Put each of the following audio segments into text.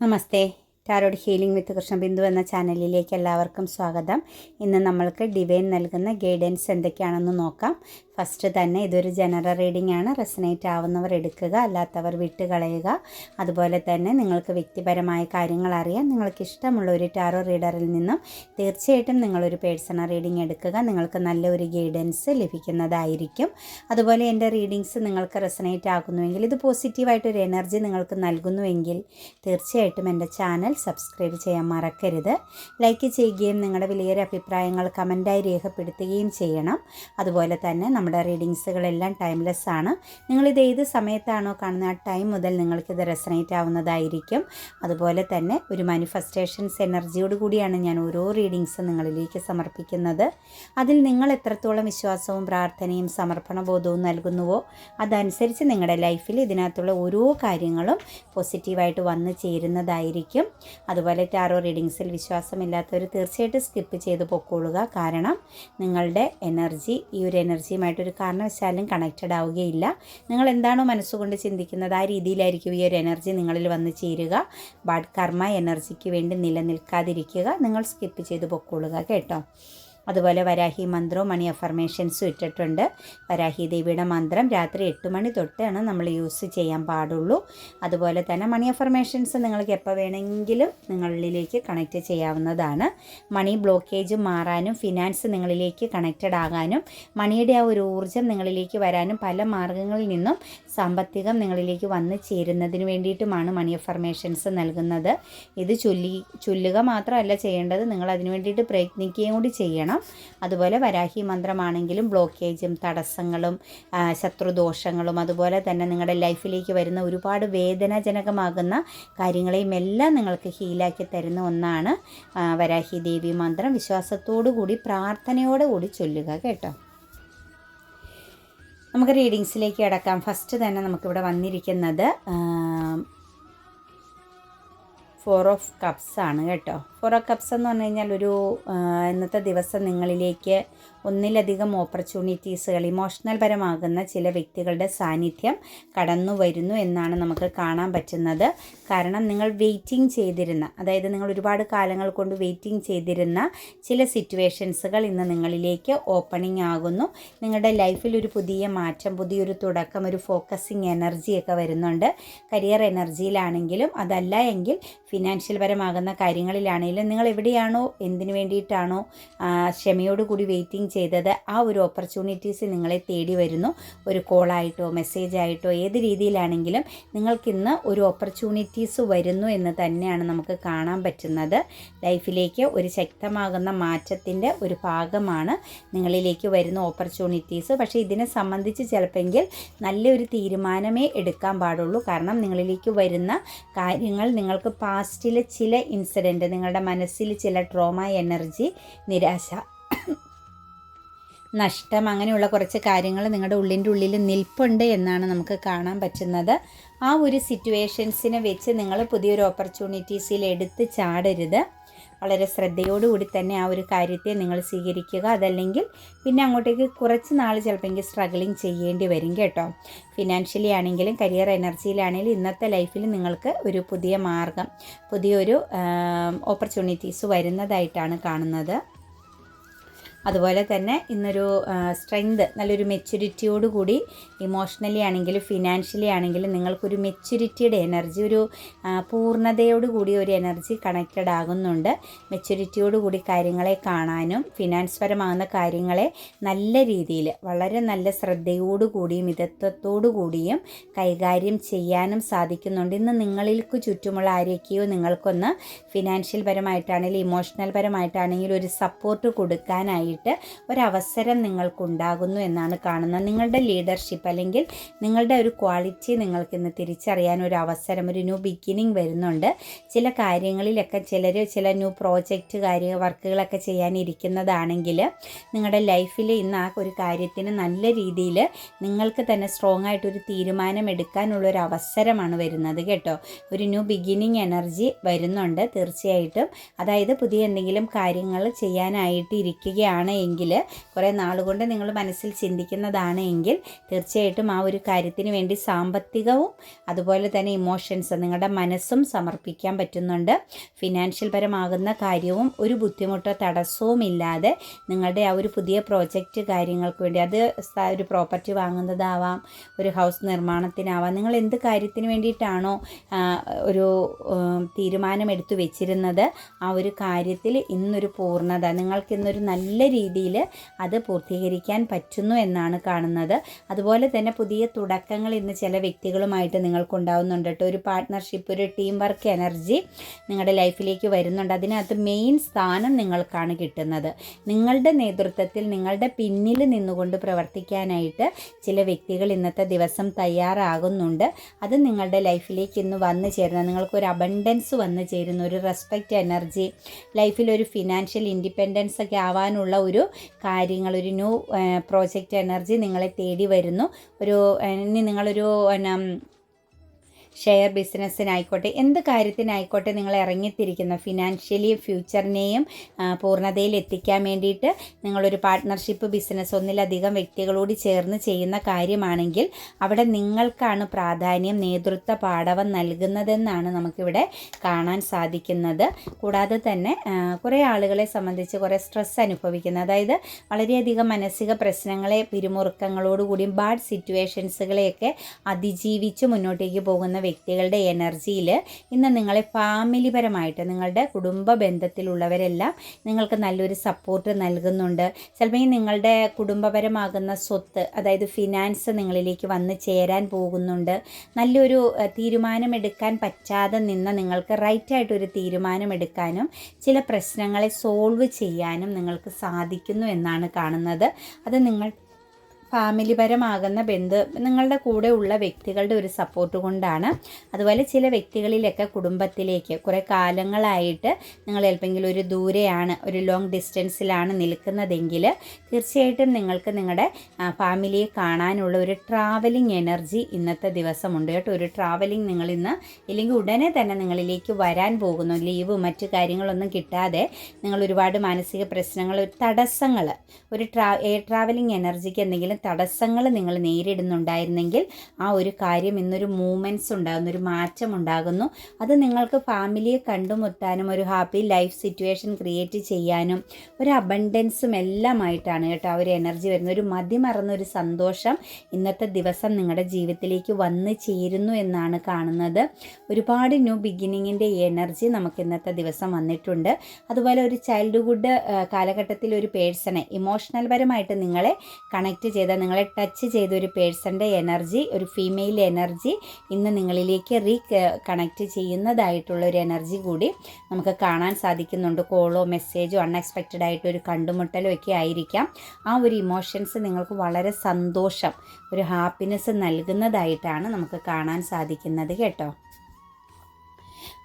నమస్తే. Tarot healing വിത്ത് കൃഷ്ണബിന്ദു എന്ന ചാനലിലേക്ക് എല്ലാവർക്കും സ്വാഗതം. ഇന്ന് നമ്മൾക്ക് ഡിവൈൻ നൽകുന്ന ഗൈഡൻസ് എന്തൊക്കെയാണെന്ന് നോക്കാം. ഫസ്റ്റ് തന്നെ ഇതൊരു ജനറൽ റീഡിംഗ് ആണ്. റെസനേറ്റ് ആവുന്നവർ എടുക്കുക അല്ലാത്തവർ വിട്ടുകളയുക. അതുപോലെ തന്നെ നിങ്ങൾക്ക് വ്യക്തിപരമായ കാര്യങ്ങൾ അറിയാൻ നിങ്ങൾക്ക് ഇഷ്ടമുള്ള ഒരു ടാറോ റീഡറിൽ നിന്നും തീർച്ചയായിട്ടും നിങ്ങളൊരു പേഴ്സണൽ റീഡിംഗ് എടുക്കുക. നിങ്ങൾക്ക് നല്ലൊരു ഗൈഡൻസ് ലഭിക്കുന്നതായിരിക്കും. അതുപോലെ എന്റെ റീഡിങ്സ് നിങ്ങൾക്ക് റെസനേറ്റ് ആകുന്നുവെങ്കിൽ ഇത് പോസിറ്റീവായിട്ടൊരു എനർജി നിങ്ങൾക്ക് നൽകുന്നുവെങ്കിൽ തീർച്ചയായിട്ടും എന്റെ ചാനൽ സബ്സ്ക്രൈബ് ചെയ്യാൻ മറക്കരുത്. ലൈക്ക് ചെയ്യുകയും നിങ്ങളുടെ വിലയേറെ അഭിപ്രായങ്ങൾ കമന്റായി രേഖപ്പെടുത്തുകയും ചെയ്യണം. അതുപോലെ തന്നെ നമ്മുടെ റീഡിങ്സുകളെല്ലാം ടൈംലെസ് ആണ്. നിങ്ങളിത് ഏത് സമയത്താണോ കാണുന്ന ആ ടൈം മുതൽ നിങ്ങൾക്കിത് റെസനേറ്റ് ആവുന്നതായിരിക്കും. അതുപോലെ തന്നെ ഒരു മാനിഫെസ്റ്റേഷൻസ് എനർജിയോട് കൂടിയാണ് ഞാൻ ഓരോ റീഡിങ്സ് നിങ്ങളിലേക്ക് സമർപ്പിക്കുന്നത്. അതിൽ നിങ്ങൾ എത്രത്തോളം വിശ്വാസവും പ്രാർത്ഥനയും സമർപ്പണബോധവും നൽകുന്നുവോ അതനുസരിച്ച് നിങ്ങളുടെ ലൈഫിൽ ഇതിനകത്തുള്ള ഓരോ കാര്യങ്ങളും പോസിറ്റീവായിട്ട് വന്നു ചേരുന്നതായിരിക്കും. അതുപോലെ ടാറോ റീഡിങ്സിൽ വിശ്വാസമില്ലാത്തവർ തീർച്ചയായിട്ടും സ്കിപ്പ് ചെയ്ത് പൊക്കോളുക. കാരണം നിങ്ങളുടെ എനർജി ഈ ഒരു എനർജിയുമായിട്ടൊരു കാരണവശാലും കണക്റ്റഡ് ആവുകയില്ല. നിങ്ങൾ എന്താണോ മനസ്സുകൊണ്ട് ചിന്തിക്കുന്നത് ആ രീതിയിലായിരിക്കും ഈ ഒരു എനർജി നിങ്ങളിൽ വന്ന് ചേരുക. ബാഡ് കർമ്മ എനർജിക്ക് വേണ്ടി നിലനിൽക്കാതിരിക്കുക. നിങ്ങൾ സ്കിപ്പ് ചെയ്ത് പൊക്കോളുക കേട്ടോ. അതുപോലെ വരാഹി മന്ത്രവും മണി അഫർമേഷൻസും ഇട്ടിട്ടുണ്ട്. വരാഹി ദേവിയുടെ മന്ത്രം രാത്രി എട്ട് മണി തൊട്ടാണ് നമ്മൾ യൂസ് ചെയ്യാൻ പാടുള്ളൂ. അതുപോലെ തന്നെ മണി അഫർമേഷൻസ് നിങ്ങൾക്ക് എപ്പോൾ വേണമെങ്കിലും നിങ്ങളിലേക്ക് കണക്റ്റ് ചെയ്യാവുന്നതാണ്. മണി ബ്ലോക്കേജ് മാറാനും ഫിനാൻസ് നിങ്ങളിലേക്ക് കണക്റ്റഡ് ആകാനും മണിയുടെ ആ ഒരു ഊർജം നിങ്ങളിലേക്ക് വരാനും പല മാർഗങ്ങളിൽ നിന്നും സാമ്പത്തികം നിങ്ങളിലേക്ക് വന്നു ചേരുന്നതിന് വേണ്ടിയിട്ടുമാണ് മണി അഫർമേഷൻസ് നൽകുന്നത്. ഇത് ചൊല്ലി ചൊല്ലുക മാത്രമല്ല ചെയ്യേണ്ടത് നിങ്ങൾ അതിനു വേണ്ടിയിട്ട് പ്രയത്നിക്കുകയും കൂടി ചെയ്യണം. അതുപോലെ വരാഹി മന്ത്രമാണെങ്കിലും ബ്ലോക്കേജും തടസ്സങ്ങളും ശത്രുദോഷങ്ങളും അതുപോലെ തന്നെ നിങ്ങളുടെ ലൈഫിലേക്ക് വരുന്ന ഒരുപാട് വേദനാജനകമാകുന്ന കാര്യങ്ങളെയും എല്ലാം നിങ്ങൾക്ക് ഹീലാക്കി തരുന്ന ഒന്നാണ് വരാഹി ദേവി മന്ത്രം. വിശ്വാസത്തോടു കൂടി പ്രാർത്ഥനയോടെ കൂടി ചൊല്ലുക കേട്ടോ. നമുക്ക് റീഡിങ്സിലേക്ക് കിടക്കാം. ഫസ്റ്റ് തന്നെ നമുക്കിവിടെ വന്നിരിക്കുന്നത് ഫോർ ഓഫ് കപ്സ് ആണ് കേട്ടോ. ഫോർ കപ്സ് എന്ന് പറഞ്ഞു കഴിഞ്ഞാൽ ഒരു ഇന്നത്തെ ദിവസം നിങ്ങളിലേക്ക് ഒന്നിലധികം ഓപ്പർച്യൂണിറ്റീസുകൾ ഇമോഷണൽ പരമാകുന്ന ചില വ്യക്തികളുടെ സാന്നിധ്യം കടന്നു വരുന്നു എന്നാണ് നമുക്ക് കാണാൻ പറ്റുന്നത്. കാരണം നിങ്ങൾ വെയിറ്റിംഗ് ചെയ്തിരുന്ന അതായത് നിങ്ങൾ ഒരുപാട് കാലങ്ങൾ കൊണ്ട് വെയിറ്റിംഗ് ചെയ്തിരുന്ന ചില സിറ്റുവേഷൻസുകൾ ഇന്ന് നിങ്ങളിലേക്ക് ഓപ്പണിംഗ് ആകുന്നു. നിങ്ങളുടെ ലൈഫിൽ ഒരു പുതിയ മാറ്റം പുതിയൊരു തുടക്കം ഒരു ഫോക്കസിങ് എനർജിയൊക്കെ വരുന്നുണ്ട്. കരിയർ എനർജിയിലാണെങ്കിലും അതല്ല എങ്കിൽ ഫിനാൻഷ്യൽ പരമാകുന്ന കാര്യങ്ങളിലാണെങ്കിലും നിങ്ങൾ എവിടെയാണോ എന്തിനു വേണ്ടിയിട്ടാണോ ക്ഷമയോടുകൂടി വെയിറ്റിംഗ് ചെയ്തത് ആ ഒരു ഓപ്പർച്യൂണിറ്റീസ് നിങ്ങളെ തേടി വരുന്നു. ഒരു കോളായിട്ടോ മെസ്സേജ് ആയിട്ടോ ഏത് രീതിയിലാണെങ്കിലും നിങ്ങൾക്കിന്ന് ഒരു ഓപ്പർച്യൂണിറ്റീസ് വരുന്നു എന്ന് തന്നെയാണ് നമുക്ക് കാണാൻ പറ്റുന്നത്. ലൈഫിലേക്ക് ഒരു ശക്തമാകുന്ന മാറ്റത്തിന്റെ ഒരു ഭാഗമാണ് നിങ്ങളിലേക്ക് വരുന്ന ഓപ്പർച്യൂണിറ്റീസ് പക്ഷേ ഇതിനെ സംബന്ധിച്ച് ചിലപ്പെങ്കിൽ നല്ലൊരു തീരുമാനമേ എടുക്കാൻ പാടുള്ളൂ. കാരണം നിങ്ങളിലേക്ക് വരുന്ന കാര്യങ്ങൾ നിങ്ങൾക്ക് പാസ്റ്റിലെ ചില ഇൻസിഡന്റ് നിങ്ങളുടെ മനസ്സിൽ ചില ട്രോമ എനർജി നിരാശ നഷ്ടം അങ്ങനെയുള്ള കുറച്ച് കാര്യങ്ങൾ നിങ്ങളുടെ ഉള്ളിന്റെ ഉള്ളിൽ നിൽപ്പുണ്ട് എന്നാണ് നമുക്ക് കാണാൻ പറ്റുന്നത്. ആ ഒരു സിറ്റുവേഷൻസിനെ വെച്ച് നിങ്ങൾ പുതിയൊരു ഓപ്പർച്യൂണിറ്റീസിൽ എടുത്ത് ചാടരുത്. വളരെ ശ്രദ്ധയോടുകൂടി തന്നെ ആ ഒരു കാര്യത്തെ നിങ്ങൾ സ്വീകരിക്കുക. അതല്ലെങ്കിൽ പിന്നെ അങ്ങോട്ടേക്ക് കുറച്ച് നാൾ ചിലപ്പോൾ സ്ട്രഗിളിങ് ചെയ്യേണ്ടി വരും കേട്ടോ. ഫിനാൻഷ്യലി ആണെങ്കിലും കരിയർ എനർജിയിലാണെങ്കിലും ഇന്നത്തെ ലൈഫിൽ നിങ്ങൾക്ക് ഒരു പുതിയ മാർഗം പുതിയൊരു ഓപ്പർച്യൂണിറ്റീസ് വരുന്നതായിട്ടാണ് കാണുന്നത്. അതുപോലെ തന്നെ ഇന്നൊരു സ്ട്രെങ്ത് നല്ലൊരു മെച്യൂരിറ്റിയോട് കൂടി ഇമോഷണലി ആണെങ്കിലും ഫിനാൻഷ്യലി ആണെങ്കിലും നിങ്ങൾക്കൊരു മെച്യൂരിറ്റിയുടെ എനർജി ഒരു പൂർണതയോടുകൂടി പൂർണതയോട് കൂടി ഒരു എനർജി കണക്റ്റഡ് ആകുന്നുണ്ട്. മെച്യൂരിറ്റിയോട് കൂടി കാര്യങ്ങളെ കാണാനും ഫിനാൻസ് പരമാകുന്ന കാര്യങ്ങളെ നല്ല രീതിയിൽ വളരെ നല്ല ശ്രദ്ധയോടു കൂടിയും മിതത്വത്തോടു കൂടിയും കൈകാര്യം ചെയ്യാനും സാധിക്കുന്നുണ്ട്. ഇന്ന് നിങ്ങൾക്ക് ചുറ്റുമുള്ള ആരൊക്കെയോ നിങ്ങൾക്കൊന്ന് ഫിനാൻഷ്യൽ പരമായിട്ടാണെങ്കിലും ഇമോഷണൽ പരമായിട്ടാണെങ്കിലും ഒരു സപ്പോർട്ട് കൊടുക്കാനായിട്ട് ഒരവസരം നിങ്ങൾക്കുണ്ടാകുന്നു എന്നാണ് കാണുന്നത്. നിങ്ങളുടെ ലീഡർഷിപ്പ് അല്ലെങ്കിൽ നിങ്ങളുടെ ഒരു ക്വാളിറ്റി നിങ്ങൾക്ക് ഇന്ന് തിരിച്ചറിയാൻ ഒരു അവസരം ഒരു ന്യൂ ബിഗിനിങ് വരുന്നുണ്ട്. ചില കാര്യങ്ങളിലൊക്കെ ചിലർ ചില ന്യൂ പ്രോജക്റ്റ് കാര്യ വർക്കുകളൊക്കെ ചെയ്യാനിരിക്കുന്നതാണെങ്കിൽ നിങ്ങളുടെ ലൈഫിൽ ഇന്ന് ആ ഒരു കാര്യത്തിന് നല്ല രീതിയിൽ നിങ്ങൾക്ക് തന്നെ സ്ട്രോങ് ആയിട്ടൊരു തീരുമാനം എടുക്കാനുള്ള ഒരു അവസരമാണ് വരുന്നത് കേട്ടോ. ഒരു ന്യൂ ബിഗിനിങ് എനർജി വരുന്നുണ്ട് തീർച്ചയായിട്ടും. അതായത് പുതിയ എന്തെങ്കിലും കാര്യങ്ങൾ ചെയ്യാനായിട്ട് ഇരിക്കുകയാണ് വ്യക്തിയാണ് എങ്കിൽ കുറേ നാളുകൊണ്ട് നിങ്ങൾ മനസ്സിൽ ചിന്തിക്കുന്നതാണ് എങ്കിൽ തീർച്ചയായിട്ടും ആ ഒരു കാര്യത്തിന് വേണ്ടി സാമ്പത്തികവും അതുപോലെ തന്നെ ഇമോഷൻസ് നിങ്ങളുടെ മനസ്സും സമർപ്പിക്കാൻ പറ്റുന്നുണ്ട്. ഫിനാൻഷ്യൽ പരമാകുന്ന കാര്യവും ഒരു ബുദ്ധിമുട്ടോ തടസ്സവും ഇല്ലാതെ നിങ്ങളുടെ ആ ഒരു പുതിയ പ്രോജക്റ്റ് കാര്യങ്ങൾക്ക് വേണ്ടി അത് ഒരു പ്രോപ്പർട്ടി വാങ്ങുന്നതാവാം ഒരു ഹൗസ് നിർമ്മാണത്തിനാവാം നിങ്ങൾ എന്ത് കാര്യത്തിന് വേണ്ടിയിട്ടാണോ ഒരു തീരുമാനം എടുത്തു വെച്ചിരുന്നത് ആ ഒരു കാര്യത്തിൽ ഇന്നൊരു പൂർണത നിങ്ങൾക്ക് ഇന്നൊരു നല്ല രീതിയിൽ അത് പൂർത്തീകരിക്കാൻ പറ്റുന്നു എന്നാണ് കാണുന്നത്. അതുപോലെ തന്നെ പുതിയ തുടക്കങ്ങൾ ഇന്ന് ചില വ്യക്തികളുമായിട്ട് നിങ്ങൾക്കുണ്ടാവുന്നുണ്ട് കേട്ടോ. ഒരു പാർട്ട്ണർഷിപ്പ് ഒരു ടീം വർക്ക് എനർജി നിങ്ങളുടെ ലൈഫിലേക്ക് വരുന്നുണ്ട്. അതിനകത്ത് മെയിൻ സ്ഥാനം നിങ്ങൾക്കാണ് കിട്ടുന്നത്. നിങ്ങളുടെ നേതൃത്വത്തിൽ നിങ്ങളുടെ പിന്നിൽ നിന്നുകൊണ്ട് പ്രവർത്തിക്കാനായിട്ട് ചില വ്യക്തികൾ ഇന്നത്തെ ദിവസം തയ്യാറാകുന്നുണ്ട്. അത് നിങ്ങളുടെ ലൈഫിലേക്ക് ഇന്ന് വന്നു ചേരുന്ന നിങ്ങൾക്കൊരു അബണ്ടൻസ് വന്നു ചേരുന്ന ഒരു റെസ്പെക്റ്റ് എനർജി ലൈഫിൽ ഒരു ഫിനാൻഷ്യൽ ഇൻഡിപെൻഡൻസ് ഒക്കെ ആവാനുള്ള ഒരു കാര്യങ്ങൾ ഒരു ന്യൂ പ്രോജക്റ്റ് എനർജി നിങ്ങളെ തേടി വരുന്നു. ഒരു ഇനി നിങ്ങളൊരു ഷെയർ ബിസിനസ്സിനായിക്കോട്ടെ എന്ത് കാര്യത്തിനായിക്കോട്ടെ നിങ്ങൾ ഇറങ്ങിത്തിരിക്കുന്ന. ഫിനാൻഷ്യലി ഫ്യൂച്ചറിനെയും പൂർണതയിൽ എത്തിക്കാൻ വേണ്ടിയിട്ട് നിങ്ങളൊരു പാർട്ട്ണർഷിപ്പ് ബിസിനസ് ഒന്നിലധികം വ്യക്തികളോട് ചേർന്ന് ചെയ്യുന്ന കാര്യമാണെങ്കിൽ അവിടെ നിങ്ങൾക്കാണ് പ്രാധാന്യം നേതൃത്വ പാഠവം നൽകുന്നതെന്നാണ് നമുക്കിവിടെ കാണാൻ സാധിക്കുന്നത്. കൂടാതെ തന്നെ കുറേ ആളുകളെ സംബന്ധിച്ച് കുറേ സ്ട്രെസ് അനുഭവിക്കുന്നത് അതായത് വളരെയധികം മാനസിക പ്രശ്നങ്ങളെ പിരിമുറുക്കങ്ങളോടുകൂടിയും ബാഡ് സിറ്റുവേഷൻസുകളെയൊക്കെ അതിജീവിച്ച് മുന്നോട്ടേക്ക് പോകുന്ന വ്യക്തികളുടെ എനർജിയിൽ ഇന്ന് നിങ്ങളെ ഫാമിലിപരമായിട്ട് നിങ്ങളുടെ കുടുംബ ബന്ധത്തിലുള്ളവരെല്ലാം നിങ്ങൾക്ക് നല്ലൊരു സപ്പോർട്ട് നൽകുന്നുണ്ട്. ചിലപ്പോൾ നിങ്ങളുടെ കുടുംബപരമാകുന്ന സ്വത്ത് അതായത് ഫിനാൻസ് നിങ്ങളിലേക്ക് വന്ന് ചേരാൻ പോകുന്നുണ്ട്. നല്ലൊരു തീരുമാനമെടുക്കാൻ പറ്റാതെ നിന്ന് നിങ്ങൾക്ക് റൈറ്റായിട്ടൊരു തീരുമാനമെടുക്കാനും ചില പ്രശ്നങ്ങളെ സോൾവ് ചെയ്യാനും നിങ്ങൾക്ക് സാധിക്കുന്നു എന്നാണ് കാണുന്നത്. അത് നിങ്ങൾ ഫാമിലിപരമാകുന്ന ബന്ധു നിങ്ങളുടെ കൂടെ ഉള്ള വ്യക്തികളുടെ ഒരു സപ്പോർട്ട് കൊണ്ടാണ്. അതുപോലെ ചില വ്യക്തികളിലൊക്കെ കുടുംബത്തിലേക്ക് കുറേ കാലങ്ങളായിട്ട് നിങ്ങൾ ചിലപ്പോൾ ഒരു ദൂരെയാണ് ഒരു ലോങ് ഡിസ്റ്റൻസിലാണ് നിൽക്കുന്നതെങ്കിൽ തീർച്ചയായിട്ടും നിങ്ങൾക്ക് നിങ്ങളുടെ ഫാമിലിയെ കാണാനുള്ള ഒരു ട്രാവലിംഗ് എനർജി ഇന്നത്തെ ദിവസമുണ്ട് കേട്ടോ. ഒരു ട്രാവലിംഗ് നിങ്ങൾ ഇന്ന് ഇല്ലെങ്കിൽ ഉടനെ തന്നെ നിങ്ങളിലേക്ക് വരാൻ പോകുന്നു. ലീവ് മറ്റു കാര്യങ്ങളൊന്നും കിട്ടാതെ നിങ്ങൾ ഒരുപാട് മാനസിക പ്രശ്നങ്ങൾ തടസ്സങ്ങൾ ഒരു ട്രാ എയർ ട്രാവലിംഗ് എനർജിക്ക് എന്തെങ്കിലും തടസ്സങ്ങൾ നിങ്ങൾ നേരിടുന്നുണ്ടായിരുന്നെങ്കിൽ ആ ഒരു കാര്യം ഇന്നൊരു മൂമെന്റ്സ് ഉണ്ടാകുന്ന ഒരു മാറ്റം ഉണ്ടാകുന്നു. അത് നിങ്ങൾക്ക് ഫാമിലിയെ കണ്ടുമുട്ടാനും ഒരു ഹാപ്പി ലൈഫ് സിറ്റുവേഷൻ ക്രിയേറ്റ് ചെയ്യാനും ഒരു അബണ്ടൻസും എല്ലാമായിട്ടാണ് കേട്ടോ ആ ഒരു എനർജി വരുന്ന ഒരു മതിമറന്ന ഒരു സന്തോഷം ഇന്നത്തെ ദിവസം നിങ്ങളുടെ ജീവിതത്തിലേക്ക് വന്ന് ചേരുന്നു എന്നാണ് കാണുന്നത്. ഒരുപാട് ന്യൂ ബിഗിനിങ്ങിന്റെ എനർജി നമുക്ക് ഇന്നത്തെ ദിവസം വന്നിട്ടുണ്ട്. അതുപോലെ ഒരു ചൈൽഡ്ഹുഡ് കാലഘട്ടത്തിൽ ഒരു പേഴ്സണെ ഇമോഷണൽ പരമായിട്ട് നിങ്ങളെ കണക്ട് ചെയ്ത ചെയ്ത നിങ്ങളെ ടച്ച് ചെയ്ത ഒരു പേഴ്സന്റെ എനർജി ഒരു ഫീമെയിൽ എനർജി ഇന്ന് നിങ്ങളിലേക്ക് റീ കണക്റ്റ് ചെയ്യുന്നതായിട്ടുള്ള ഒരു എനർജി കൂടി നമുക്ക് കാണാൻ സാധിക്കുന്നുണ്ട്. കോളോ മെസ്സേജോ അൺഎക്സ്പെക്റ്റഡ് ആയിട്ട് ഒരു കണ്ടുമുട്ടലോ ഒക്കെ ആയിരിക്കാം. ആ ഒരു ഇമോഷൻസ് നിങ്ങൾക്ക് വളരെ സന്തോഷം ഒരു ഹാപ്പിനെസ് നൽകുന്നതായിട്ടാണ് നമുക്ക് കാണാൻ സാധിക്കുന്നത് കേട്ടോ.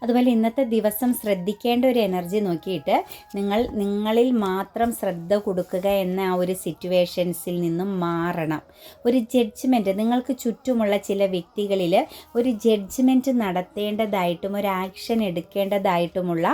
അതുപോലെ ഇന്നത്തെ ദിവസം ശ്രദ്ധിക്കേണ്ട ഒരു എനർജി നോക്കിയിട്ട് നിങ്ങൾ നിങ്ങളിൽ മാത്രം ശ്രദ്ധ കൊടുക്കുക എന്ന ആ ഒരു സിറ്റുവേഷൻസിൽ നിന്നും മാറണം. ഒരു ജഡ്ജ്മെന്റ് നിങ്ങൾക്ക് ചുറ്റുമുള്ള ചില വ്യക്തികളിൽ ഒരു ജഡ്ജ്മെന്റ് നടത്തേണ്ടതായിട്ടും ഒരു ആക്ഷൻ എടുക്കേണ്ടതായിട്ടുമുള്ള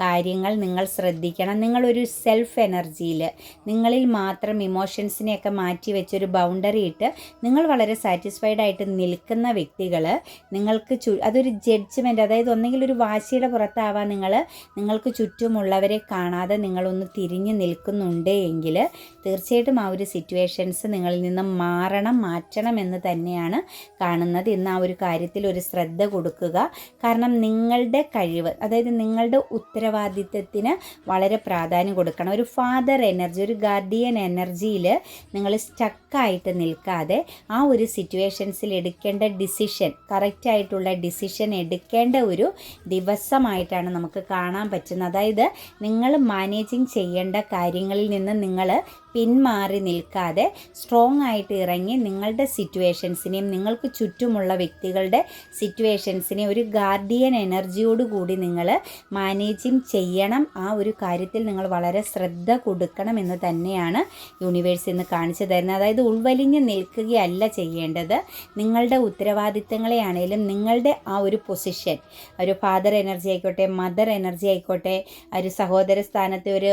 കാര്യങ്ങൾ നിങ്ങൾ ശ്രദ്ധിക്കണം. നിങ്ങളൊരു സെൽഫ് എനർജിയിൽ നിങ്ങളിൽ മാത്രം ഇമോഷൻസിനെയൊക്കെ മാറ്റി വെച്ചൊരു ബൗണ്ടറി ഇട്ട് നിങ്ങൾ വളരെ സാറ്റിസ്ഫൈഡ് ആയിട്ട് നിൽക്കുന്ന വ്യക്തികൾ നിങ്ങൾക്ക് ചു അതൊരു ജഡ്ജ്മെന്റ് അതായത് ഒന്നെങ്കിൽ ഒരു വാശിയുടെ പുറത്താവാൻ നിങ്ങൾ നിങ്ങൾക്ക് ചുറ്റുമുള്ളവരെ കാണാതെ നിങ്ങളൊന്ന് തിരിഞ്ഞു നിൽക്കുന്നുണ്ട് എങ്കിൽ തീർച്ചയായിട്ടും ആ ഒരു സിറ്റുവേഷൻസ് നിങ്ങളിൽ നിന്ന് മാറണം മാറ്റണം എന്ന് തന്നെയാണ് കാണുന്നത്. ഇന്ന് ആ ഒരു കാര്യത്തിൽ ഒരു ശ്രദ്ധ കൊടുക്കുക. കാരണം നിങ്ങളുടെ കഴിവ് അതായത് നിങ്ങളുടെ ഉത്തരവാദിത്വത്തിന് വളരെ പ്രാധാന്യം കൊടുക്കണം. ഒരു ഫാദർ എനർജി ഒരു ഗാർഡിയൻ എനർജിയിൽ നിങ്ങൾ സ്റ്റക്കായിട്ട് നിൽക്കാതെ ആ ഒരു സിറ്റുവേഷൻസിൽ എടുക്കേണ്ട ഡിസിഷൻ കറക്റ്റായിട്ടുള്ള ഡിസിഷൻ എടുക്കേണ്ട ഒരു ദിവസമായിട്ടാണ് നമുക്ക് കാണാൻ പറ്റുന്നത്. അതായത് നിങ്ങൾ മാനേജിങ് ചെയ്യേണ്ട കാര്യങ്ങളിൽ നിന്ന് നിങ്ങൾ പിന്മാറി നിൽക്കാതെ സ്ട്രോങ് ആയിട്ട് ഇറങ്ങി നിങ്ങളുടെ സിറ്റുവേഷൻസിനെയും നിങ്ങൾക്ക് ചുറ്റുമുള്ള വ്യക്തികളുടെ സിറ്റുവേഷൻസിനെ ഒരു ഗാർഡിയൻ എനർജിയോട് കൂടി നിങ്ങൾ മാനേജിങ് ചെയ്യണം. ആ ഒരു കാര്യത്തിൽ നിങ്ങൾ വളരെ ശ്രദ്ധ കൊടുക്കണം എന്ന് തന്നെയാണ് യൂണിവേഴ്സ് ഇന്ന് കാണിച്ചു തരുന്നത്. അതായത് ഉൾവലിഞ്ഞ് നിൽക്കുകയല്ല ചെയ്യേണ്ടത്. നിങ്ങളുടെ ഉത്തരവാദിത്തങ്ങളെയാണേലും നിങ്ങളുടെ ആ ഒരു പൊസിഷൻ ഒരു ഫാദർ എനർജി ആയിക്കോട്ടെ മദർ എനർജി ആയിക്കോട്ടെ ഒരു സഹോദര സ്ഥാനത്തെ ഒരു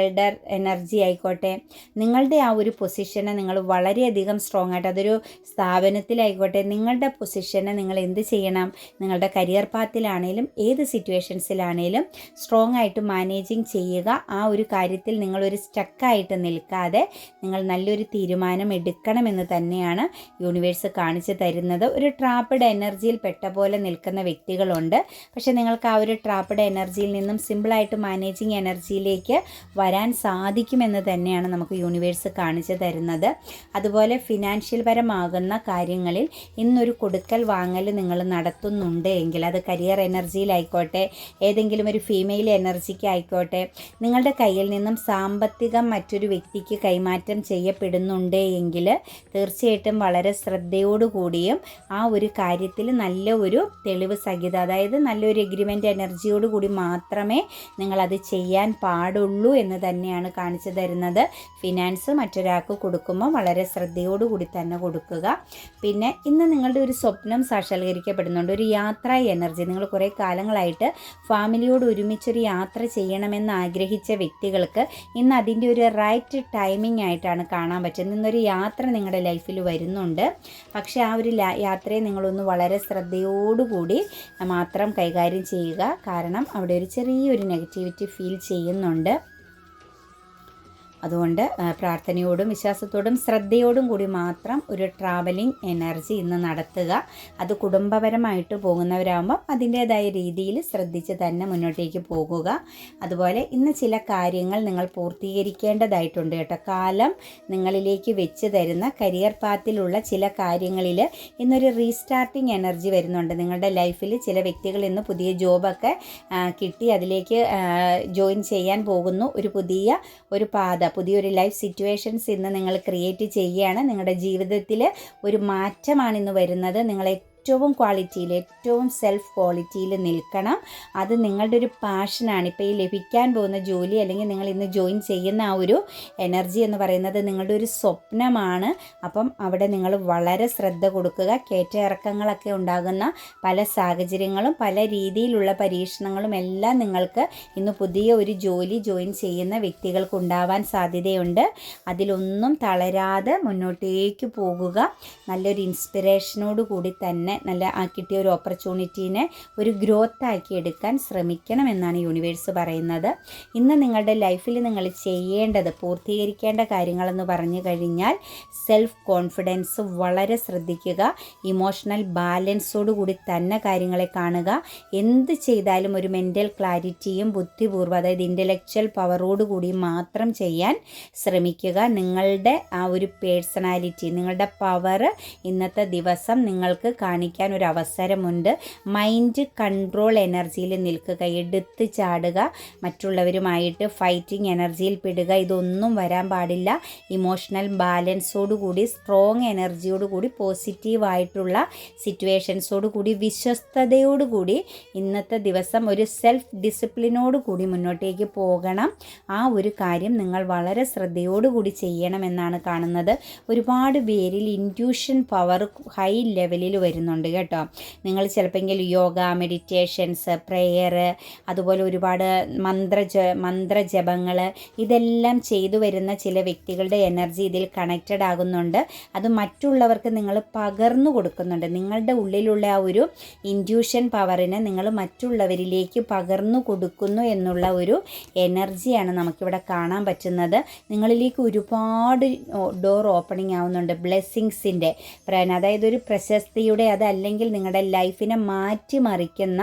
എൽഡർ എനർജി ആയിക്കോട്ടെ നിങ്ങളുടെ ആ ഒരു പൊസിഷനെ നിങ്ങൾ വളരെയധികം സ്ട്രോങ് ആയിട്ട് അതൊരു സ്ഥാപനത്തിലായിക്കോട്ടെ നിങ്ങളുടെ പൊസിഷനെ നിങ്ങൾ എന്ത് ചെയ്യണം? നിങ്ങളുടെ കരിയർ പാത്തിലാണേലും ഏത് സിറ്റുവേഷൻസിലാണേലും സ്ട്രോങ് ആയിട്ട് മാനേജിങ് ചെയ്യുക. ആ ഒരു കാര്യത്തിൽ നിങ്ങളൊരു സ്റ്റക്കായിട്ട് നിൽക്കാതെ നിങ്ങൾ നല്ലൊരു തീരുമാനം എടുക്കണമെന്ന് തന്നെയാണ് യൂണിവേഴ്സ് കാണിച്ചു തരുന്നത്. ഒരു ട്രാപ്പഡ് എനർജിയിൽ പെട്ട പോലെ നിൽക്കുന്ന വ്യക്തികളുണ്ട്. പക്ഷേ നിങ്ങൾക്ക് ആ ഒരു ട്രാപ്പഡ് എനർജിയിൽ നിന്നും സിമ്പിളായിട്ട് മാനേജിങ് എനർജിയിലേക്ക് വരാൻ സാധിക്കുമെന്ന് തന്നെയാണ് നമുക്ക് യൂണിവേഴ്സ് കാണിച്ചു തരുന്നത്. അതുപോലെ ഫിനാൻഷ്യൽ പരമാകുന്ന കാര്യങ്ങളിൽ ഇന്നൊരു കൊടുക്കൽ വാങ്ങൽ നിങ്ങൾ നടത്തുന്നുണ്ട് എങ്കിൽ അത് കരിയർ എനർജിയിലായിക്കോട്ടെ ഏതെങ്കിലും ഒരു ഫീമെയിൽ എനർജിക്ക് ആയിക്കോട്ടെ നിങ്ങളുടെ കയ്യിൽ നിന്നും സാമ്പത്തികം മറ്റൊരു വ്യക്തിക്ക് കൈമാറ്റം ചെയ്യപ്പെടുന്നുണ്ട് എങ്കിൽ തീർച്ചയായിട്ടും വളരെ ശ്രദ്ധയോടുകൂടിയും ആ ഒരു കാര്യത്തിൽ നല്ല ഒരു തെളിവ് സഹിത അതായത് നല്ലൊരു എഗ്രിമെന്റ് എനർജിയോടുകൂടി മാത്രമേ നിങ്ങളത് ചെയ്യാൻ പാടുള്ളൂ എന്ന് തന്നെയാണ് കാണിച്ചു തരുന്നത്. ഫിനാൻസ് മറ്റൊരാൾക്ക് കൊടുക്കുമ്പോൾ വളരെ ശ്രദ്ധയോടുകൂടി തന്നെ കൊടുക്കുക. പിന്നെ ഇന്ന് നിങ്ങളുടെ ഒരു സ്വപ്നം സാക്ഷാത്കരിക്കപ്പെടുന്നുണ്ട്. ഒരു യാത്രാ എനർജി നിങ്ങൾ കുറേ കാലങ്ങളായിട്ട് ഫാമിലിയോട് ഒരുമിച്ചൊരു യാത്ര ചെയ്യണമെന്ന് ആഗ്രഹിച്ച വ്യക്തികൾക്ക് ഇന്ന് അതിന്റെ ഒരു റൈറ്റ് ടൈമിംഗ് ആയിട്ടാണ് കാണാൻ പറ്റുന്നത്. ഇന്നൊരു യാത്ര നിങ്ങളുടെ ലൈഫിൽ വരുന്നുണ്ട്. പക്ഷേ ആ ഒരു യാത്രയെ നിങ്ങളൊന്ന് വളരെ ശ്രദ്ധയോടുകൂടി മാത്രം കൈകാര്യം ചെയ്യുക. കാരണം അവിടെ ഒരു ചെറിയൊരു നെഗറ്റിവിറ്റി ഫീൽ ചെയ്യുന്നുണ്ട്. അതുകൊണ്ട് പ്രാർത്ഥനയോടും വിശ്വാസത്തോടും ശ്രദ്ധയോടും കൂടി മാത്രം ഒരു ട്രാവലിംഗ് എനർജി ഇന്ന് നടത്തുക. അത് കുടുംബപരമായിട്ട് പോകുന്നവരാകുമ്പോൾ അതിന്റേതായ രീതിയിൽ ശ്രദ്ധിച്ച് തന്നെ മുന്നോട്ടേക്ക് പോകുക. അതുപോലെ ഇന്ന് ചില കാര്യങ്ങൾ നിങ്ങൾ പൂർത്തീകരിക്കേണ്ടതായിട്ടുണ്ട് കേട്ടോ. കാലം നിങ്ങളിലേക്ക് വെച്ച് തരുന്ന കരിയർ പാത്തിലുള്ള ചില കാര്യങ്ങളിൽ ഇന്നൊരു റീസ്റ്റാർട്ടിംഗ് എനർജി വരുന്നുണ്ട്. നിങ്ങളുടെ ലൈഫിൽ ചില വ്യക്തികൾ ഇന്ന് പുതിയ ജോബൊക്കെ കിട്ടി അതിലേക്ക് ജോയിൻ ചെയ്യാൻ പോകുന്നു. ഒരു പുതിയ ഒരു പാത പുതിയൊരു ലൈഫ് സിറ്റുവേഷൻസ് ഇന്ന് നിങ്ങൾ ക്രിയേറ്റ് ചെയ്യുകയാണ്. നിങ്ങളുടെ ജീവിതത്തിൽ ഒരു മാറ്റമാണ് ഇന്ന് വരുന്നത്. നിങ്ങളെ ഏറ്റവും ക്വാളിറ്റിയിൽ ഏറ്റവും സെൽഫ് ക്വാളിറ്റിയിൽ നിൽക്കണം. അത് നിങ്ങളുടെ ഒരു പാഷനാണ് ഇപ്പോൾ ഈ ലഭിക്കാൻ പോകുന്ന ജോലി അല്ലെങ്കിൽ നിങ്ങൾ ഇന്ന് ജോയിൻ ചെയ്യുന്ന ആ ഒരു എനർജി എന്ന് പറയുന്നത് നിങ്ങളുടെ ഒരു സ്വപ്നമാണ്. അപ്പം അവിടെ നിങ്ങൾ വളരെ ശ്രദ്ധ കൊടുക്കുക. കയറ്റ ഇറക്കങ്ങളൊക്കെ ഉണ്ടാകുന്ന പല സാഹചര്യങ്ങളും പല രീതിയിലുള്ള പരീക്ഷണങ്ങളും എല്ലാം നിങ്ങൾക്ക് ഇന്ന് പുതിയ ഒരു ജോലി ജോയിൻ ചെയ്യുന്ന വ്യക്തികൾക്ക് ഉണ്ടാവാൻ സാധ്യതയുണ്ട്. അതിലൊന്നും തളരാതെ മുന്നോട്ടേക്ക് പോകുക. നല്ലൊരു ഇൻസ്പിറേഷനോട് കൂടി തന്നെ തന്നെ നല്ല ആ കിട്ടിയ ഒരു ഓപ്പർച്യൂണിറ്റീനെ ഒരു ഗ്രോത്ത് ആക്കി എടുക്കാൻ ശ്രമിക്കണം എന്നാണ് യൂണിവേഴ്സ് പറയുന്നത്. ഇന്ന് നിങ്ങളുടെ ലൈഫിൽ നിങ്ങൾ ചെയ്യേണ്ടത് പൂർത്തീകരിക്കേണ്ട കാര്യങ്ങളെന്ന് പറഞ്ഞു കഴിഞ്ഞാൽ സെൽഫ് കോൺഫിഡൻസ് വളരെ ശ്രദ്ധിക്കുക ഇമോഷണൽ ബാലൻസോടു കൂടി തന്നെ കാര്യങ്ങളെ കാണുക. എന്ത് ചെയ്താലും ഒരു മെന്റൽ ക്ലാരിറ്റിയും ബുദ്ധിപൂർവം അതായത് ഇന്റലക്ച്വൽ പവറോട് കൂടി മാത്രം ചെയ്യാൻ ശ്രമിക്കുക. നിങ്ങളുടെ ആ ഒരു പേഴ്സണാലിറ്റി നിങ്ങളുടെ പവർ ഇന്നത്തെ ദിവസം നിങ്ങൾക്ക് കാണി. കാണിക്കാൻ ഒരു അവസരമുണ്ട്. മൈൻഡ് കൺട്രോൾ എനർജിയിൽ നിൽക്കുക എടുത്ത് ചാടുക മറ്റുള്ളവരുമായിട്ട് ഫൈറ്റിംഗ് എനർജിയിൽ പെടുക ഇതൊന്നും വരാൻ പാടില്ല. ഇമോഷണൽ ബാലൻസോടുകൂടി സ്ട്രോങ് എനർജിയോടുകൂടി പോസിറ്റീവായിട്ടുള്ള സിറ്റുവേഷൻസോടുകൂടി വിശ്വസ്തയോടുകൂടി വിശ്വസ്തയോട് കൂടി ഇന്നത്തെ ദിവസം ഒരു സെൽഫ് ഡിസിപ്ലിനോട് കൂടി മുന്നോട്ടേക്ക് പോകണം. ആ ഒരു കാര്യം നിങ്ങൾ വളരെ ശ്രദ്ധയോടുകൂടി ചെയ്യണമെന്നാണ് കാണുന്നത്. ഒരുപാട് പേരിൽ ഇന്റ്യൂഷൻ പവർ ഹൈ ലെവലിൽ വരുന്നു. ചെയ്യുന്നുണ്ട് കേട്ടോ. നിങ്ങൾ ചിലപ്പോൾ യോഗ മെഡിറ്റേഷൻസ് പ്രെയർ അതുപോലെ ഒരുപാട് മന്ത്രജ മന്ത്രജപങ്ങൾ ഇതെല്ലാം ചെയ്തു വരുന്ന ചില വ്യക്തികളുടെ എനർജി ഇതിൽ കണക്റ്റഡ് ആകുന്നുണ്ട്. അത് മറ്റുള്ളവർക്ക് നിങ്ങൾ പകർന്നു കൊടുക്കുന്നുണ്ട്. നിങ്ങളുടെ ഉള്ളിലുള്ള ആ ഒരു ഇൻഡ്യൂഷൻ പവറിനെ നിങ്ങൾ മറ്റുള്ളവരിലേക്ക് പകർന്നു കൊടുക്കുന്നു എന്നുള്ള ഒരു എനർജിയാണ് നമുക്കിവിടെ കാണാൻ പറ്റുന്നത്. നിങ്ങളിലേക്ക് ഒരുപാട് ഡോർ ഓപ്പണിംഗ് ആവുന്നുണ്ട്. ബ്ലെസ്സിങ്സിന്റെ അതായത് ഒരു പ്രശസ്തിയുടെ അതല്ലെങ്കിൽ നിങ്ങളുടെ ലൈഫിനെ മാറ്റിമറിക്കുന്ന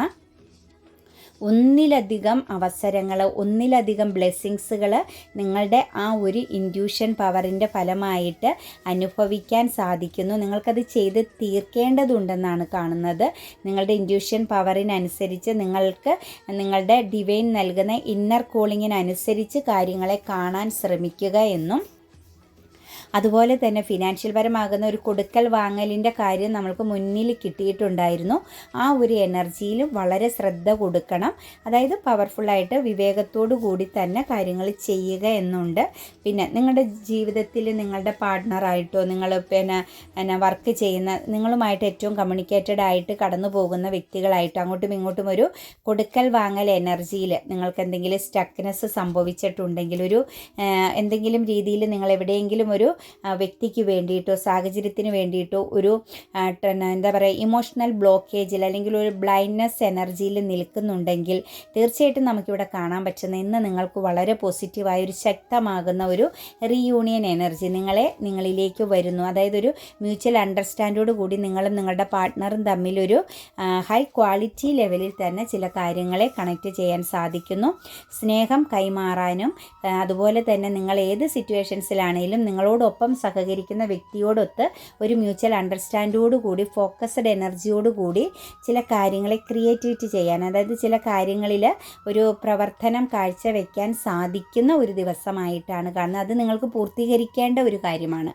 ഒന്നിലധികം അവസരങ്ങൾ ഒന്നിലധികം ബ്ലെസ്സിങ്സുകൾ നിങ്ങളുടെ ആ ഒരു ഇൻഡ്യൂഷൻ പവറിന്റെ ഫലമായിട്ട് അനുഭവിക്കാൻ സാധിക്കുന്നു. നിങ്ങൾക്കത് ചെയ്ത് തീർക്കേണ്ടതുണ്ടെന്നാണ് കാണുന്നത്. നിങ്ങളുടെ ഇൻഡ്യൂഷൻ പവറിനനുസരിച്ച് നിങ്ങൾക്ക് നിങ്ങളുടെ ഡിവൈൻ നൽകുന്ന ഇന്നർ കോളിങ്ങിനനുസരിച്ച് കാര്യങ്ങളെ കാണാൻ ശ്രമിക്കുക എന്നും അതുപോലെ തന്നെ ഫിനാൻഷ്യൽ പരമാകുന്ന ഒരു കൊടുക്കൽ വാങ്ങലിന്റെ കാര്യം നമ്മൾക്ക് മുന്നിൽ കിട്ടിയിട്ടുണ്ടായിരുന്നു. ആ ഒരു എനർജിയിൽ വളരെ ശ്രദ്ധ കൊടുക്കണം. അതായത് പവർഫുള്ളായിട്ട് വിവേകത്തോടു കൂടി തന്നെ കാര്യങ്ങൾ ചെയ്യുക എന്നുണ്ട്. പിന്നെ നിങ്ങളുടെ ജീവിതത്തിൽ നിങ്ങളുടെ പാർട്ട്ണറായിട്ടോ നിങ്ങൾ പിന്നെ പിന്നെ വർക്ക് ചെയ്യുന്ന നിങ്ങളുമായിട്ട് ഏറ്റവും കമ്മ്യൂണിക്കേറ്റഡ് ആയിട്ട് കടന്നു പോകുന്ന വ്യക്തികളായിട്ടോ അങ്ങോട്ടും ഇങ്ങോട്ടും ഒരു കൊടുക്കൽ വാങ്ങൽ എനർജിയിൽ നിങ്ങൾക്ക് എന്തെങ്കിലും സ്റ്റക്നെസ് സംഭവിച്ചിട്ടുണ്ടെങ്കിൽ ഒരു എന്തെങ്കിലും രീതിയിൽ നിങ്ങൾ എവിടെയെങ്കിലും ഒരു വ്യക്തിക്ക് വേണ്ടിയിട്ടോ സാഹചര്യത്തിന് വേണ്ടിയിട്ടോ ഒരു എന്താ പറയുക ഇമോഷണൽ ബ്ലോക്കേജിൽ അല്ലെങ്കിൽ ഒരു ബ്ലൈൻഡ്നെസ് എനർജിയിൽ നിൽക്കുന്നുണ്ടെങ്കിൽ തീർച്ചയായിട്ടും നമുക്കിവിടെ കാണാൻ പറ്റുന്ന ഇന്ന് നിങ്ങൾക്ക് വളരെ പോസിറ്റീവായ ഒരു ശക്തമാകുന്ന ഒരു റീയൂണിയൻ എനർജി നിങ്ങളെ നിങ്ങളിലേക്ക് വരുന്നു. അതായത് ഒരു മ്യൂച്വൽ അണ്ടർസ്റ്റാൻഡോട് കൂടി നിങ്ങളും നിങ്ങളുടെ പാർട്ട്ണറും തമ്മിലൊരു ഹൈ ക്വാളിറ്റി ലെവലിൽ തന്നെ ചില കാര്യങ്ങളെ കണക്റ്റ് ചെയ്യാൻ സാധിക്കുന്നു. സ്നേഹം കൈമാറാനും അതുപോലെ തന്നെ നിങ്ങൾ ഏത് സിറ്റുവേഷൻസിലാണെങ്കിലും നിങ്ങളോടൊപ്പം സഹകരിക്കുന്ന വ്യക്തിയോടൊത്ത് ഒരു മ്യൂച്വൽ അണ്ടർസ്റ്റാൻഡോടുകൂടി ഫോക്കസ്ഡ് എനർജിയോടുകൂടി ചില കാര്യങ്ങളെ ക്രിയേറ്റിവിറ്റി ചെയ്യാൻ അതായത് ചില കാര്യങ്ങളിൽ ഒരു പ്രവർത്തനം കാഴ്ചവെക്കാൻ സാധിക്കുന്ന ഒരു ദിവസമായിട്ടാണ് കാണുന്നത്. അത് നിങ്ങൾക്ക് പൂർത്തീകരിക്കേണ്ട ഒരു കാര്യമാണ്.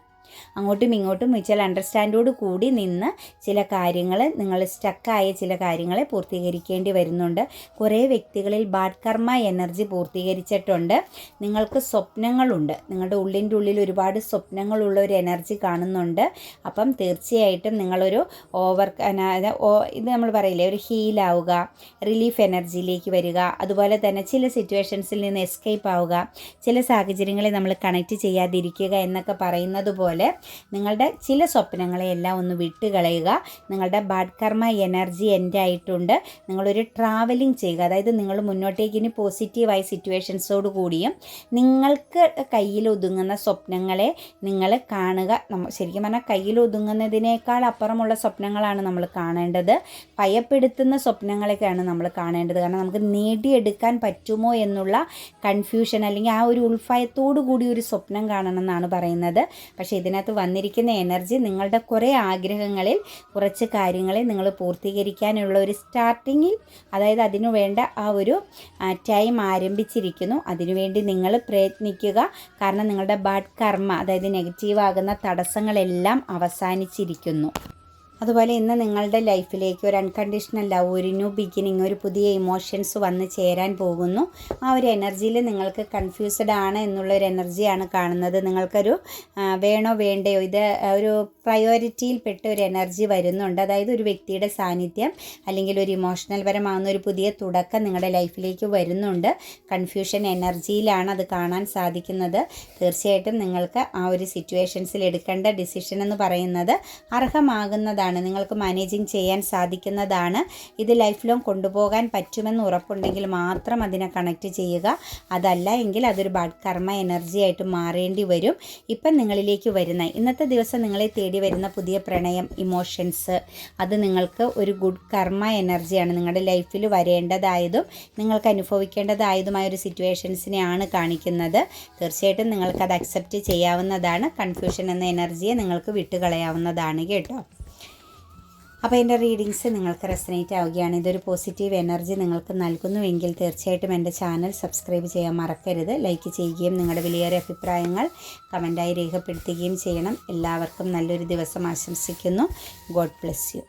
അങ്ങോട്ടും ഇങ്ങോട്ടും മ്യൂച്വൽ അണ്ടർസ്റ്റാൻഡോട് കൂടി നിന്ന് ചില കാര്യങ്ങൾ നിങ്ങൾ സ്റ്റക്കായ ചില കാര്യങ്ങളെ പൂർത്തീകരിക്കേണ്ടി വരുന്നുണ്ട്. കുറേ വ്യക്തികളിൽ ബാഡ് കർമ്മ എനർജി പൂർത്തീകരിച്ചിട്ടുണ്ട്. നിങ്ങൾക്ക് സ്വപ്നങ്ങളുണ്ട്. നിങ്ങളുടെ ഉള്ളിന്റെ ഉള്ളിൽ ഒരുപാട് സ്വപ്നങ്ങളുള്ള ഒരു എനർജി കാണുന്നുണ്ട്. അപ്പം തീർച്ചയായിട്ടും നിങ്ങളൊരു ഓവർ ഇത് നമ്മൾ പറയില്ലേ ഒരു ഹീലാവുക റിലീഫ് എനർജിയിലേക്ക് വരിക അതുപോലെ തന്നെ ചില സിറ്റുവേഷൻസിൽ നിന്ന് എസ്കേപ്പ് ആവുക ചില സാഹചര്യങ്ങളെ നമ്മൾ കണക്ട് ചെയ്യാതിരിക്കുക എന്നൊക്കെ പറയുന്നത് പോലെ നിങ്ങളുടെ ചില സ്വപ്നങ്ങളെയെല്ലാം ഒന്ന് വിട്ടുകളയുക. നിങ്ങളുടെ ബാഡ് കർമ്മ എനർജി എന്റെ ആയിട്ടുണ്ട്. നിങ്ങളൊരു ട്രാവലിംഗ് ചെയ്യുക. അതായത് നിങ്ങൾ മുന്നോട്ടേക്ക് ഇനി പോസിറ്റീവായ സിറ്റുവേഷൻസോട് കൂടിയും നിങ്ങൾക്ക് കയ്യിൽ ഒതുങ്ങുന്ന സ്വപ്നങ്ങളെ നിങ്ങൾ കാണുക. നമ്മൾ ശരിക്കും പറഞ്ഞാൽ കയ്യിൽ ഒതുങ്ങുന്നതിനേക്കാൾ അപ്പുറമുള്ള സ്വപ്നങ്ങളാണ് നമ്മൾ കാണേണ്ടത്. ഭയപ്പെടുത്തുന്ന സ്വപ്നങ്ങളൊക്കെയാണ് നമ്മൾ കാണേണ്ടത്. കാരണം നമുക്ക് നേടിയെടുക്കാൻ പറ്റുമോ എന്നുള്ള കൺഫ്യൂഷൻ അല്ലെങ്കിൽ ആ ഒരു ഉൾഭയത്തോടു കൂടി ഒരു സ്വപ്നം കാണണം എന്നാണ് പറയുന്നത്. പക്ഷേ ഇതിനകത്ത് വന്നിരിക്കുന്ന എനർജി നിങ്ങളുടെ കുറേ ആഗ്രഹങ്ങളിൽ കുറച്ച് കാര്യങ്ങളെ നിങ്ങൾ പൂർത്തീകരിക്കാനുള്ള ഒരു സ്റ്റാർട്ടിങ്ങിൽ അതായത് അതിനു വേണ്ട ആ ഒരു ടൈം ആരംഭിച്ചിരിക്കുന്നു. അതിനുവേണ്ടി നിങ്ങൾ പ്രയത്നിക്കുക. കാരണം നിങ്ങളുടെ ബാഡ് കർമ്മ അതായത് നെഗറ്റീവ് ആകുന്ന തടസ്സങ്ങളെല്ലാം അവസാനിച്ചിരിക്കുന്നു. അതുപോലെ ഇന്ന് നിങ്ങളുടെ ലൈഫിലേക്ക് ഒരു അൺകണ്ടീഷണൽ ലവ് ഒരു ന്യൂ ബിഗിനിങ് ഒരു പുതിയ ഇമോഷൻസ് വന്ന് ചേരാൻ പോകുന്നു. ആ ഒരു എനർജിയിൽ നിങ്ങൾക്ക് കൺഫ്യൂസ്ഡ് ആണ് എന്നുള്ള ഒരു എനർജിയാണ് കാണുന്നത്. നിങ്ങൾക്കൊരു വേണോ വേണ്ടയോ ഇത് ഒരു പ്രയോറിറ്റിയിൽ പെട്ട ഒരു എനർജി വരുന്നുണ്ട്. അതായത് ഒരു വ്യക്തിയുടെ സാന്നിധ്യം അല്ലെങ്കിൽ ഒരു ഇമോഷണൽ പരമാകുന്ന ഒരു പുതിയ തുടക്കം നിങ്ങളുടെ ലൈഫിലേക്ക് വരുന്നുണ്ട്. കൺഫ്യൂഷൻ എനർജിയിലാണ് അത് കാണാൻ സാധിക്കുന്നത്. തീർച്ചയായിട്ടും നിങ്ങൾക്ക് ആ ഒരു സിറ്റുവേഷൻസിൽ എടുക്കേണ്ട ഡിസിഷൻ എന്ന് പറയുന്നത് അർഹമാകുന്നതാണ്. നിങ്ങൾക്ക് മാനേജിങ് ചെയ്യാൻ സാധിക്കുന്നതാണ്. ഇത് ലൈഫ് ലോങ് കൊണ്ടുപോകാൻ പറ്റുമെന്ന് ഉറപ്പുണ്ടെങ്കിൽ മാത്രം അതിനെ കണക്ട് ചെയ്യുക. അതല്ല എങ്കിൽ അതൊരു ബാഡ് കർമ്മ എനർജി ആയിട്ട് മാറേണ്ടി വരും. ഇപ്പം നിങ്ങളിലേക്ക് വരുന്ന ഇന്നത്തെ ദിവസം നിങ്ങളെ തേടി വരുന്ന പുതിയ പ്രണയം ഇമോഷൻസ് അത് നിങ്ങൾക്ക് ഒരു ഗുഡ് കർമ്മ എനർജിയാണ് നിങ്ങളുടെ ലൈഫിൽ വരേണ്ടതായതും നിങ്ങൾക്ക് അനുഭവിക്കേണ്ടതായതുമായ ഒരു സിറ്റുവേഷൻസിനെയാണ് കാണിക്കുന്നത്. തീർച്ചയായിട്ടും നിങ്ങൾക്കത് അക്സെപ്റ്റ് ചെയ്യാവുന്നതാണ്. കൺഫ്യൂഷൻ എന്ന എനർജിയെ നിങ്ങൾക്ക് വിട്ടുകളയാവുന്നതാണ് കേട്ടോ. അപ്പോൾ എന്റെ റീഡിങ്സ് നിങ്ങൾക്ക് റെസനേറ്റ് ആവുകയാണ്. ഇതൊരു പോസിറ്റീവ് എനർജി നിങ്ങൾക്ക് നൽകുന്നുവെങ്കിൽ തീർച്ചയായിട്ടും എന്റെ ചാനൽ സബ്സ്ക്രൈബ് ചെയ്യാൻ മറക്കരുത്. ലൈക്ക് ചെയ്യുകയും നിങ്ങളുടെ വലിയൊരു അഭിപ്രായങ്ങൾ കമന്റായി രേഖപ്പെടുത്തുകയും ചെയ്യണം. എല്ലാവർക്കും നല്ലൊരു ദിവസം ആശംസിക്കുന്നു. God bless you